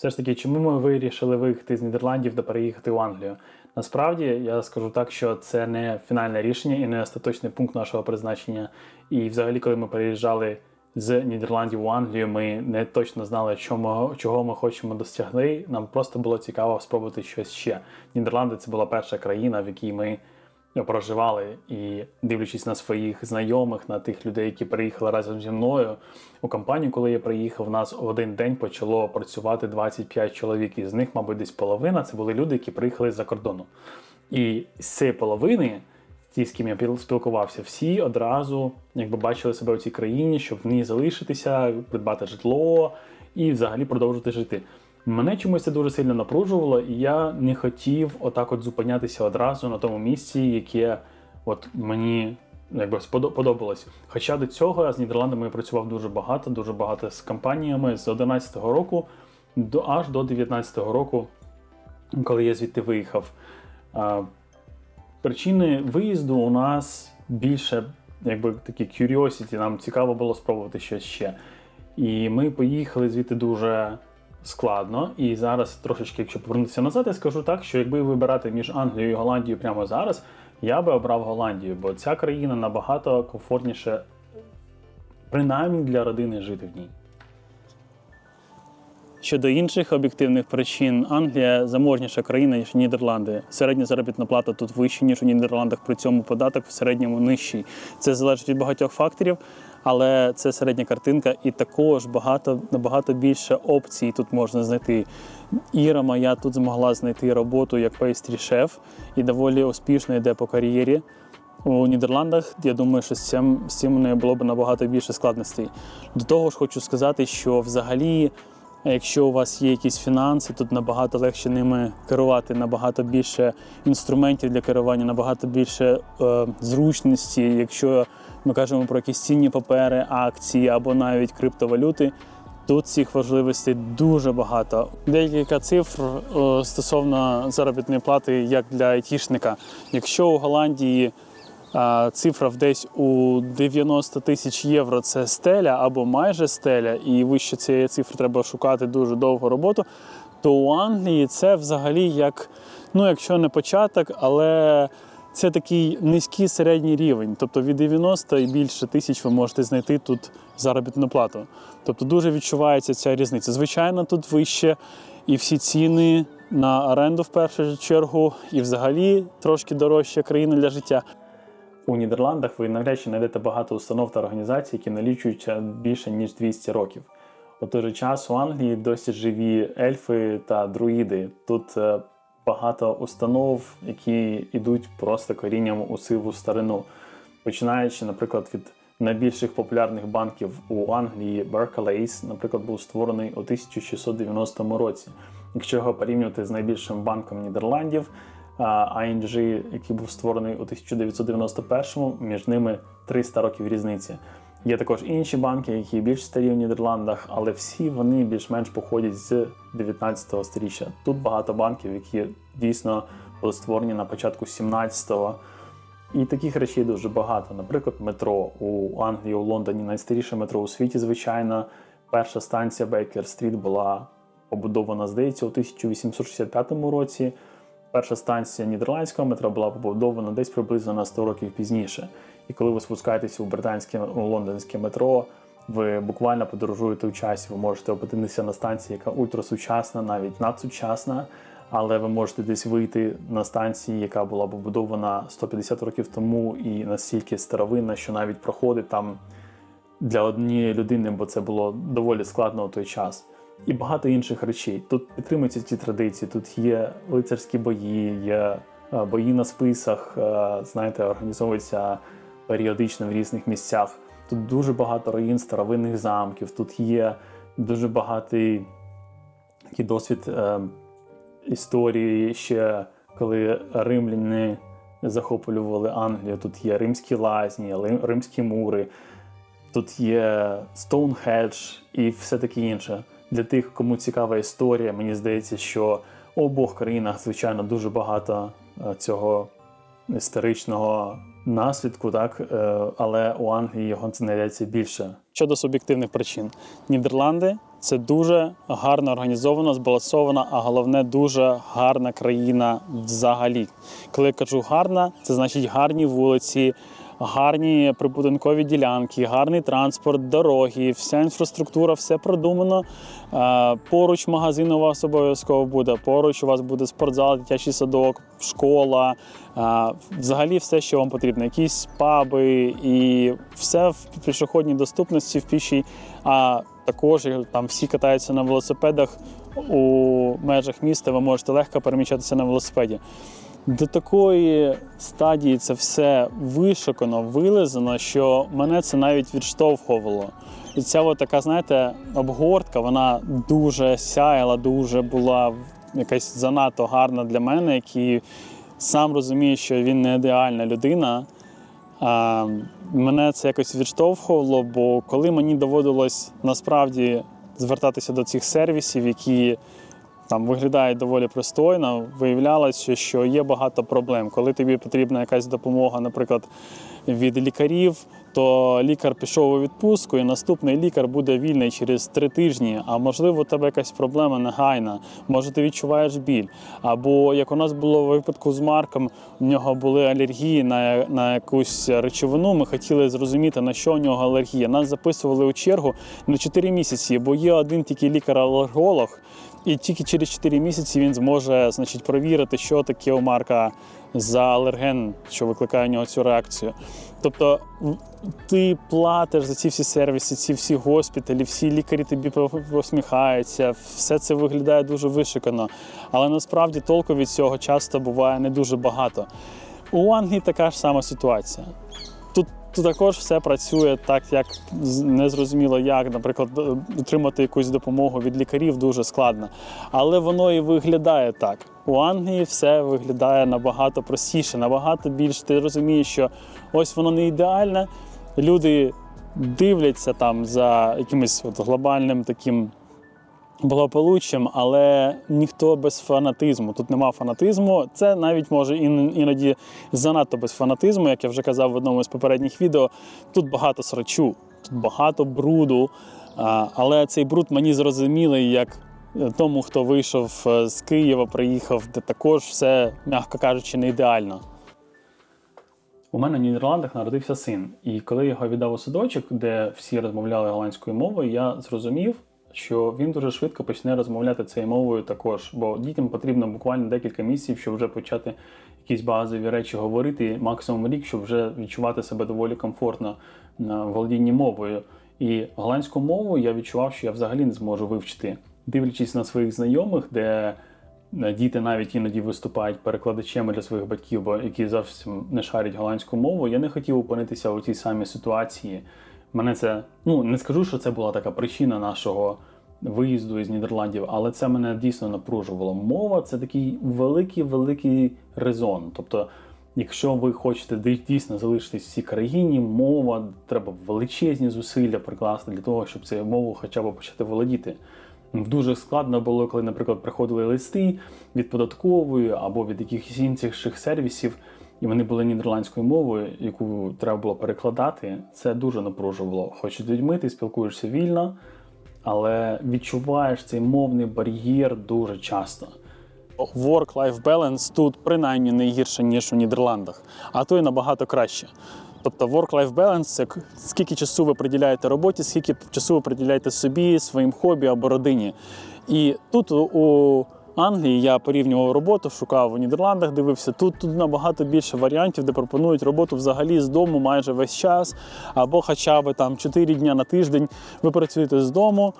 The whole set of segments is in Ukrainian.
Все ж таки, чому ми вирішили виїхати з Нідерландів та переїхати в Англію? Насправді я скажу так, що це не фінальне рішення і не остаточний пункт нашого призначення. І взагалі, коли ми переїжджали з Нідерландів в Англію, ми не точно знали, чому, чого ми хочемо досягти. Нам просто було цікаво спробувати щось ще. Нідерланди це була перша країна, в якій ми проживали, і дивлячись на своїх знайомих, на тих людей, які приїхали разом зі мною у компанію, коли я приїхав, у нас в один день почало працювати 25 чоловік. Із них, мабуть, десь половина це були люди, які приїхали з-за кордону. І з цієї половини, ті, з ким я піл- спілкувався, всі одразу якби бачили себе у цій країні, щоб в ній залишитися, придбати житло і взагалі продовжити жити. Мене чомусь це дуже сильно напружувало, і я не хотів отак от зупинятися одразу на тому місці, яке от мені якби сподо- подобалось. Хоча до цього я з Нідерландами я працював дуже багато, дуже багато з компаніями з 11-го року до аж до 19-го року, коли я звідти виїхав. А, Причини виїзду у нас більше, якби такі curiosity, нам цікаво було спробувати щось ще. І ми поїхали звідти дуже складно. І зараз трошечки, якщо повернутися назад, я скажу так, що якби вибирати між Англією і Голландією прямо зараз, я би обрав Голландію, бо ця країна набагато комфортніше, принаймні для родини жити в ній. Щодо інших об'єктивних причин, Англія заможніша країна, ніж Нідерланди. Середня заробітна плата тут вища, ніж у Нідерландах, при цьому податок в середньому нижчий. Це залежить від багатьох факторів, але це середня картинка, і також багато набагато більше опцій тут можна знайти. Іра моя тут змогла знайти роботу як пейстрі шеф і доволі успішно йде по кар'єрі. У Нідерландах я думаю, що з цим, з цим у неї було б набагато більше складностей. До того ж, хочу сказати, що взагалі, якщо у вас є якісь фінанси, тут набагато легше ними керувати, набагато більше інструментів для керування, набагато більше е, зручності. Якщо ми кажемо про якісь цінні папери, акції або навіть криптовалюти. Тут цих важливостей дуже багато. Декілька цифр е, стосовно заробітної плати, як для айтішника. Якщо у Голландії цифра в десь у 90 тисяч євро це стеля або майже стеля, і вище цієї цифри треба шукати дуже довгу роботу, то у Англії це взагалі як, ну якщо не початок, але це такий низький середній рівень. Тобто від 90 і більше тисяч ви можете знайти тут заробітну плату. Тобто дуже відчувається ця різниця. Звичайно, тут вище і всі ціни на оренду в першу чергу, і взагалі трошки дорожча країна для життя. У Нідерландах ви навряд чи знайдете багато установ та організацій, які налічують більше ніж 200 років. У той же час у Англії досі живі ельфи та друїди. Тут е, багато установ, які йдуть просто корінням у сиву старину. Починаючи, наприклад, від найбільших популярних банків у Англії Barclays, наприклад, був створений у 1690 році. Якщо його порівнювати з найбільшим банком Нідерландів, ING, який був створений у 1991-му, між ними 300 років різниці. Є також інші банки, які більш старі в Нідерландах, але всі вони більш-менш походять з 19 століття. Тут багато банків, які дійсно були створені на початку 17-го. І таких речей дуже багато. Наприклад, метро у Англії, у Лондоні найстаріше метро у світі, звичайно. Перша станція Бейкер Стріт була побудована, здається, у 1865 році. Перша станція нідерландського метро була побудована десь приблизно на 100 років пізніше. І коли ви спускаєтеся у британське у лондонське метро, ви буквально подорожуєте у часі. Ви можете опинитися на станції, яка ультрасучасна, навіть надсучасна. Але ви можете десь вийти на станції, яка була побудована 150 років тому, і настільки старовинна, що навіть проходить там для однієї людини, бо це було доволі складно у той час. І багато інших речей. Тут підтримуються ці традиції. Тут є лицарські бої, є е, бої на списах, е, знаєте, організовуються періодично в різних місцях. Тут дуже багато руїн старовинних замків. Тут є дуже багатий досвід е, історії ще коли римляни захоплювали Англію. Тут є римські лазні, римські мури, тут є Стоунхедж і все таке інше. Для тих, кому цікава історія, мені здається, що у обох країнах, звичайно, дуже багато е, цього історичного наслідку, так е, але у Англії його знайдеться більше. Щодо суб'єктивних причин, Нідерланди Це дуже гарно організована, збалансована, а головне дуже гарна країна взагалі. Коли я кажу гарна, це значить гарні вулиці, гарні прибудинкові ділянки, гарний транспорт, дороги, вся інфраструктура, все продумано. Е, Поруч магазин у вас обов'язково буде. Поруч у вас буде спортзал, дитячий садок, школа. е, Взагалі все, що вам потрібно. Якісь паби і все в пішохідній доступності в пішій. А також там всі катаються на велосипедах у межах міста. Ви можете легко переміщатися на велосипеді. До такої стадії це все вишукано, вилизано, що мене це навіть відштовхувало. І ця от така, знаєте, обгортка, вона дуже сяяла, дуже була якась занадто гарна для мене, який сам розуміє, що він не ідеальна людина. А, мене це якось відштовхувало, бо коли мені доводилось насправді звертатися до цих сервісів, які там виглядають доволі пристойно, виявлялося, що є багато проблем. Коли тобі потрібна якась допомога, наприклад, від лікарів, то лікар пішов у відпустку, і наступний лікар буде вільний через три тижні. А можливо, у тебе якась проблема негайна, може ти відчуваєш біль. Або як у нас було в випадку з Марком, у нього були алергії на, на якусь речовину. Ми хотіли зрозуміти, на що у нього алергія. Нас записували у чергу на 4 місяці, бо є один тільки лікар-алерголог. І тільки через 4 місяці він зможе значить, провірити, що таке у Марка за алерген, що викликає у нього цю реакцію. Тобто ти платиш за ці всі сервіси, ці всі госпіталі, всі лікарі тобі посміхаються, все це виглядає дуже вишикано. Але насправді толку від цього часто буває не дуже багато. У Англії така ж сама ситуація. Тут, також все працює так, як незрозуміло як, наприклад, е, отримати якусь допомогу від лікарів дуже складно. Але воно і виглядає так. У Англії все виглядає набагато простіше, набагато більше. Ти розумієш, що ось воно не ідеальне. Люди дивляться там за якимось от глобальним таким благополуччям, але ніхто без фанатизму. Тут нема фанатизму. Це навіть може ін- іноді занадто без фанатизму, як я вже казав в одному з попередніх відео. Тут багато срачу, тут багато бруду. Але цей бруд мені зрозумілий як тому, хто вийшов е, з Києва, приїхав, де також все, м'яко кажучи, не ідеально. У мене в Нідерландах народився син, і коли його віддав у садочок, де всі розмовляли голландською мовою, я зрозумів, що він дуже швидко почне розмовляти цією мовою також, бо дітям потрібно буквально декілька місяців, щоб вже почати якісь базові речі говорити, максимум рік, щоб вже відчувати себе доволі комфортно на володінні мовою. І голландську мову я відчував, що я взагалі не зможу вивчити, дивлячись на своїх знайомих, де Е, Діти навіть іноді виступають перекладачами для своїх батьків, бо які зовсім не шарять голландську мову. Я не хотів опинитися у тій самій ситуації. Мене це ну не скажу, що це була така причина нашого виїзду із Нідерландів, але це мене дійсно напружувало. Мова це такий великий великий резон. Тобто, якщо ви хочете дійсно залишитись в цій країні, мова треба величезні зусилля прикласти для того, щоб цією мовою хоча б почати володіти. Дуже складно було, коли, наприклад, приходили листи від податкової або від якихось інших сервісів, і вони були нідерландською мовою, яку треба було перекладати. Це дуже напружувало. Хоч з людьми ти спілкуєшся вільно, але відчуваєш цей мовний бар'єр дуже часто. Work-life balance тут принаймні не гірше, ніж у Нідерландах, а то й набагато краще. Тобто work-life balance – це скільки часу ви приділяєте роботі, скільки часу ви приділяєте собі, своїм хобі або родині. І тут у- Англії я порівнював роботу, шукав у Нідерландах, дивився. Тут, тут набагато більше варіантів, де пропонують роботу взагалі з дому майже весь час, або хоча б там 4 дні на тиждень ви працюєте з дому.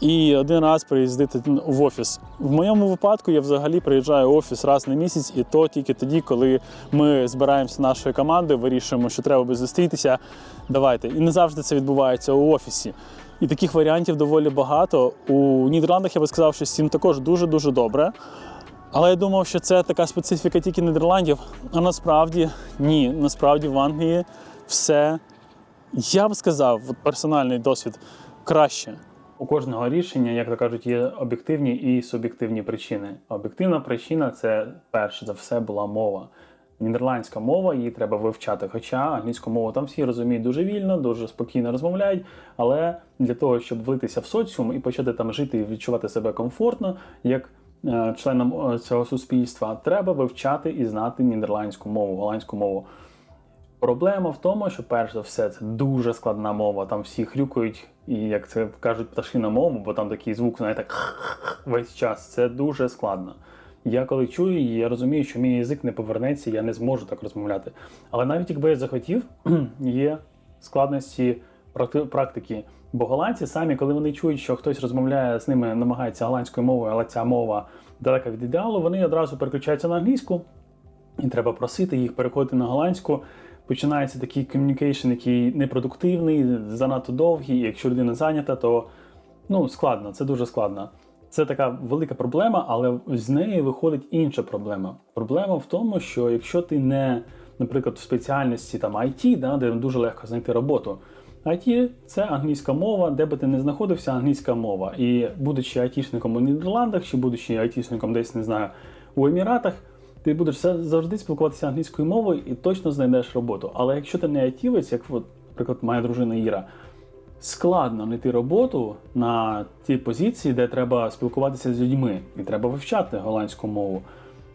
І один раз приїздити в офіс. В моєму випадку я взагалі приїжджаю в офіс раз на місяць, і то тільки тоді, коли ми збираємося нашою командою, вирішуємо, що треба би зустрітися. Давайте. І не завжди це відбувається у офісі. І таких варіантів доволі багато. У Нідерландах я би сказав, що з цим також дуже-дуже добре. Але я думав, що це така специфіка тільки Нідерландів. А насправді ні. Насправді в Англії все, я б сказав, персональний досвід краще. У кожного рішення, як то кажуть, є об'єктивні і суб'єктивні причини. Об'єктивна причина це перш за все була мова. Нідерландська мова, її треба вивчати. Хоча англійську мову там всі розуміють дуже вільно, дуже спокійно розмовляють. Але для того, щоб влитися в соціум і почати там жити і відчувати себе комфортно, як е, членам е, цього суспільства, треба вивчати і знати нідерландську мову, голландську мову. Проблема в тому, що перш за все це дуже складна мова. Там всі хрюкають, і як це кажуть, пташина мова, бо там такий звук, знаєте, весь час. Це дуже складно. Я коли чую її, я розумію, що мій язик не повернеться, я не зможу так розмовляти. Але навіть якби я захотів, є складності практики. Бо голландці самі, коли вони чують, що хтось розмовляє з ними, намагається голландською мовою, але ця мова далека від ідеалу, вони одразу переключаються на англійську, і треба просити їх переходити на голландську. Починається такий ком'юнікейшн, який непродуктивний, занадто довгий. І якщо людина зайнята, то ну, складно, це дуже складно. Це така велика проблема, але з неї виходить інша проблема. Проблема в тому, що якщо ти не, наприклад, в спеціальності там IT, да, де дуже легко знайти роботу. IT – це англійська мова, де би ти не знаходився, англійська мова. І будучи айтішником у Нідерландах, чи будучи айтішником десь, не знаю, у Еміратах, ти будеш завжди спілкуватися англійською мовою і точно знайдеш роботу. Але якщо ти не айтівець, як, от, наприклад, моя дружина Іра, складно знайти роботу на тій позиції, де треба спілкуватися з людьми, і треба вивчати голландську мову.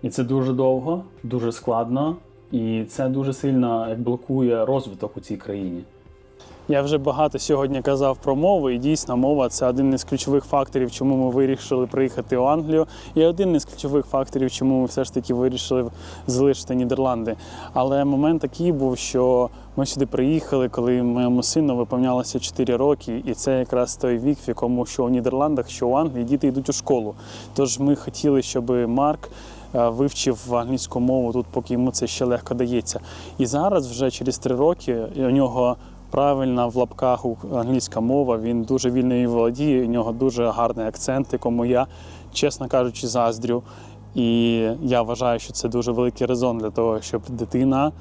І це дуже довго, дуже складно, і це дуже сильно блокує розвиток у цій країні. Я вже багато сьогодні казав про мову, і дійсно мова це один із ключових факторів, чому ми вирішили приїхати в Англію, і один із ключових факторів, чому ми все ж таки вирішили залишити Нідерланди. Але момент такий був, що ми сюди приїхали, коли моєму сину виповнялося 4 роки, і це якраз той вік, в якому що у Нідерландах, що у Англії діти йдуть у школу. Тож ми хотіли, щоб Марк е, вивчив англійську мову тут, поки йому це ще легко дається. І зараз, вже через три роки, у нього правильна в лапках англійська мова, він дуже вільно її володіє, у нього дуже гарний акцент, якому я, чесно кажучи, заздрю. І я вважаю, що це дуже великий резон для того, щоб дитина е,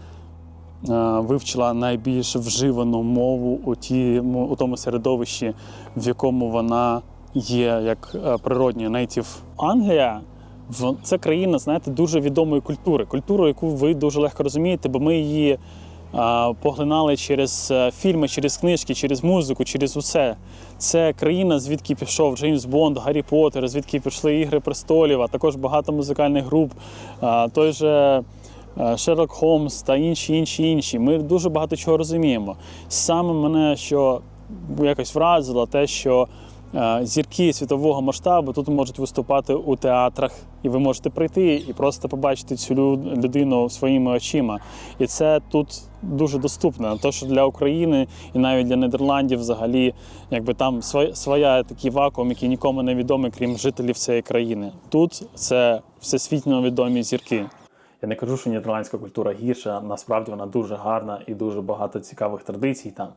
вивчила найбільш вживану мову у, ті, у тому середовищі, в якому вона є як е, природньою нейтів. Англія це країна, знаєте, дуже відомої культури. Культуру, яку ви дуже легко розумієте, бо ми її поглинали через е, фільми, через книжки, через музику, через усе. Це країна, звідки пішов Джеймс Бонд, Гаррі Поттер, звідки пішли Ігри престолів, а також багато музикальних груп. Той же е, Шерлок Холмс та інші, інші, інші. Ми дуже багато чого розуміємо. Саме мене, що якось вразило, те, що зірки світового масштабу тут можуть виступати у театрах, і ви можете прийти і просто побачити цю людину своїми очима. І це тут дуже доступно. То, що для України і навіть для Нідерландів взагалі, якби там своя такий вакуум, який нікому не відомий, крім жителів цієї країни. Тут це всесвітньо відомі зірки. Я не кажу, що нідерландська культура гірша. Насправді вона дуже гарна і дуже багато цікавих традицій там.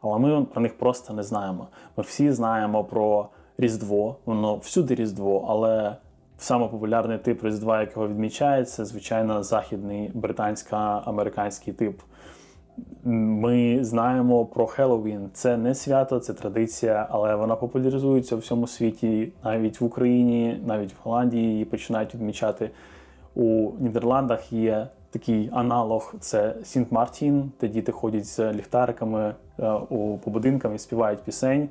Але ми про них просто не знаємо. Ми всі знаємо про Різдво, воно всюди Різдво, але саме популярний тип Різдва, якого відмічається, звичайно, західний британсько-американський тип. Ми знаємо про Хеллоуін. Це не свято, це традиція, але вона популяризується у всьому світі, навіть в Україні, навіть в Голландії її починають відмічати. У Нідерландах є такий аналог: це Сінт Мартін, де діти ходять з ліхтариками е, у по будинкам і співають пісень.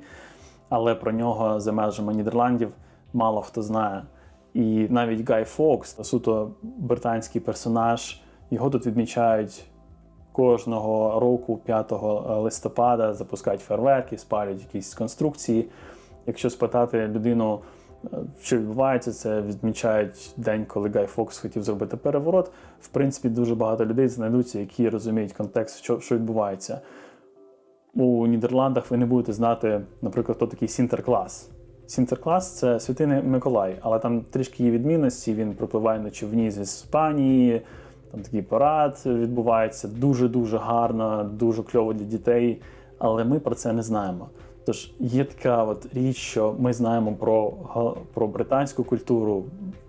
Але про нього за межами Нідерландів мало хто знає. І навіть Гай Фокс, суто британський персонаж, його тут відмічають кожного року, 5 листопада, запускають фейерверки, спалюють якісь конструкції. Якщо спитати людину, що відбувається, це відмічають день, коли Гай Фокс хотів зробити переворот. В принципі, дуже багато людей знайдуться, які розуміють контекст, що, що відбувається. У Нідерландах ви не будете знати, наприклад, хто такий Сінтерклас. Сінтерклас це святий Миколай, але там трішки є відмінності. Він припливає на човні з Іспанії, там такий парад відбувається дуже-дуже гарно, дуже кльово для дітей. Але ми про це не знаємо. Тож є така от річ, що ми знаємо про, про британську культуру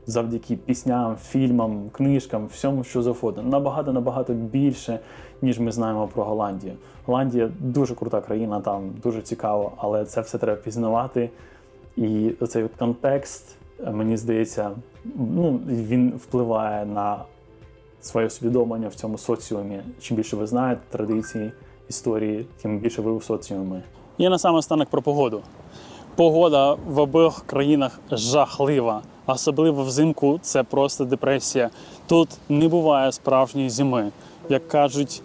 завдяки пісням, фільмам, книжкам, всьому, що завгодно. Набагато набагато більше, ніж ми знаємо про Голландію. Голландія дуже крута країна, там дуже цікаво, але це все треба пізнавати. І оцей от контекст, мені здається, ну, він впливає на своє усвідомлення в цьому соціумі. Чим більше ви знаєте традиції, історії, тим більше ви у соціумі. І на саме останок про погоду. Погода в обох країнах жахлива, особливо взимку це просто депресія. Тут не буває справжньої зими. Як кажуть,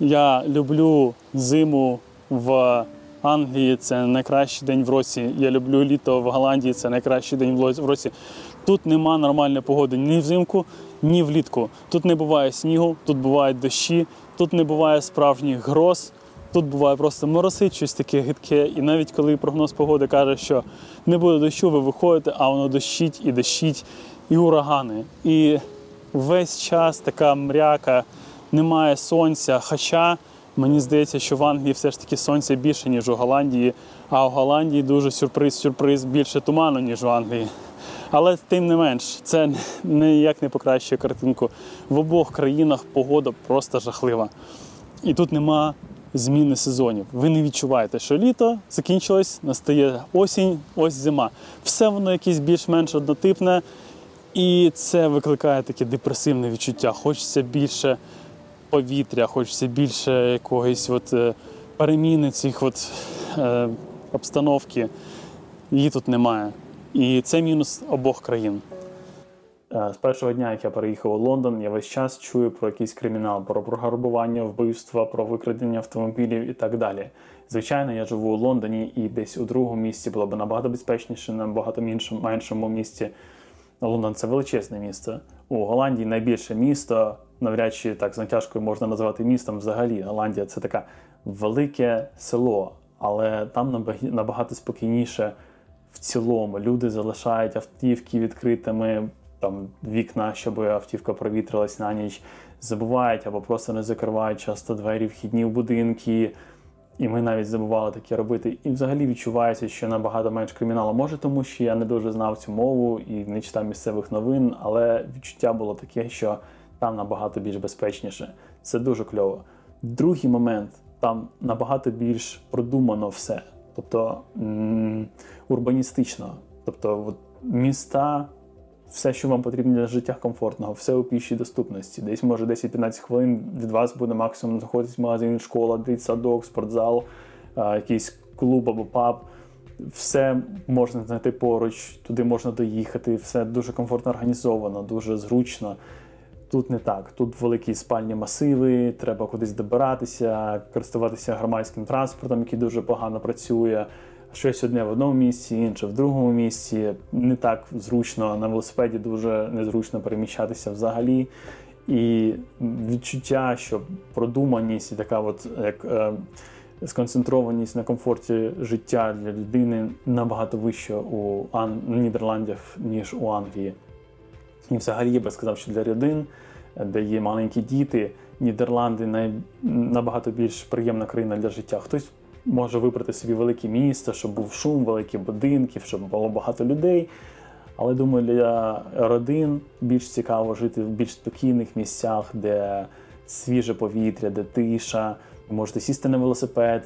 я люблю зиму в Англії, це найкращий день в році. Я люблю літо в Голландії, це найкращий день в році. Тут нема нормальної погоди ні взимку, ні влітку. Тут не буває снігу, тут бувають дощі, тут не буває справжніх гроз. Тут буває просто моросить, щось таке гидке. І навіть коли прогноз погоди каже, що не буде дощу, ви виходите, а воно дощить і дощить, і урагани. І весь час така мряка, немає сонця. Хоча мені здається, що в Англії все ж таки сонця більше, ніж у Голландії, а у Голландії дуже сюрприз-сюрприз більше туману, ніж у Англії. Але тим не менш, це ніяк не покращує картинку. В обох країнах погода просто жахлива. І тут нема зміни сезонів. Ви не відчуваєте, що літо закінчилось, настає осінь, ось зима. Все воно якесь більш-менш однотипне, і це викликає таке депресивне відчуття. Хочеться більше повітря, хочеться більше якогось от, е, переміни цих от, е, обстановки. Її тут немає. І це мінус обох країн. Е, З першого дня, як я переїхав у Лондон, я весь час чую про якийсь кримінал, про програбування, вбивства, про викрадення автомобілів і так далі. Звичайно, я живу у Лондоні і десь у другому місці було б набагато безпечніше, набагато меншому, місці. Лондон це величезне місто. У Голландії найбільше місто, навряд чи так з натяжкою можна назвати містом взагалі. Голландія це таке велике село, але там набаг- набагато спокійніше в цілому. Люди залишають автівки відкритими, там вікна, щоб автівка провітрилась на ніч, забувають або просто не закривають часто двері вхідні в будинки. І ми навіть забували таке робити. І взагалі відчувається, що набагато менш криміналу. Може, тому що я не дуже знав цю мову і не читав місцевих новин, але відчуття було таке, що там набагато більш безпечніше. Це дуже кльово. Другий момент там набагато більш продумано все, тобто м- урбаністично. Тобто, от, міста все, що вам потрібно для життя комфортного, все у пішій доступності. Десь може 10-15 хвилин від вас буде максимум знаходитись магазин, школа, дитсадок, спортзал, якийсь клуб або паб. Все можна знайти поруч, туди можна доїхати, все дуже комфортно організовано, дуже зручно. Тут не так. Тут великі спальні масиви, треба кудись добиратися, користуватися громадським транспортом, який дуже погано працює. Щось одне в одному місці, інше в другому місці. Не так зручно на велосипеді дуже незручно переміщатися взагалі. І відчуття, що продуманість і така, от як е, сконцентрованість на комфорті життя для людини набагато вища у Ан... Нідерландах, ніж у Англії. І взагалі я би сказав, що для родин, де є маленькі діти, Нідерланди най... набагато більш приємна країна для життя. Хтось може вибрати собі велике місто, щоб був шум, великі будинки, щоб було багато людей. Але думаю, для родин більш цікаво жити в більш спокійних місцях, де свіже повітря, де тиша. Ви можете сісти на велосипед,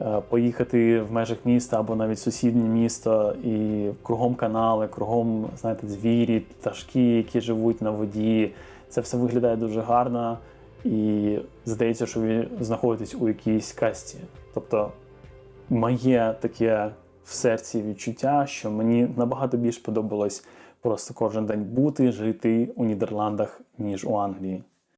е, поїхати в межах міста або навіть сусіднє місто, і кругом канали, кругом знаєте, звірі, пташки, які живуть на воді. Це все виглядає дуже гарно, і здається, що ви знаходитесь у якійсь касті. Тобто моє таке в серці відчуття, що мені набагато більш подобалось просто кожен день бути, жити у Нідерландах, ніж у Англії.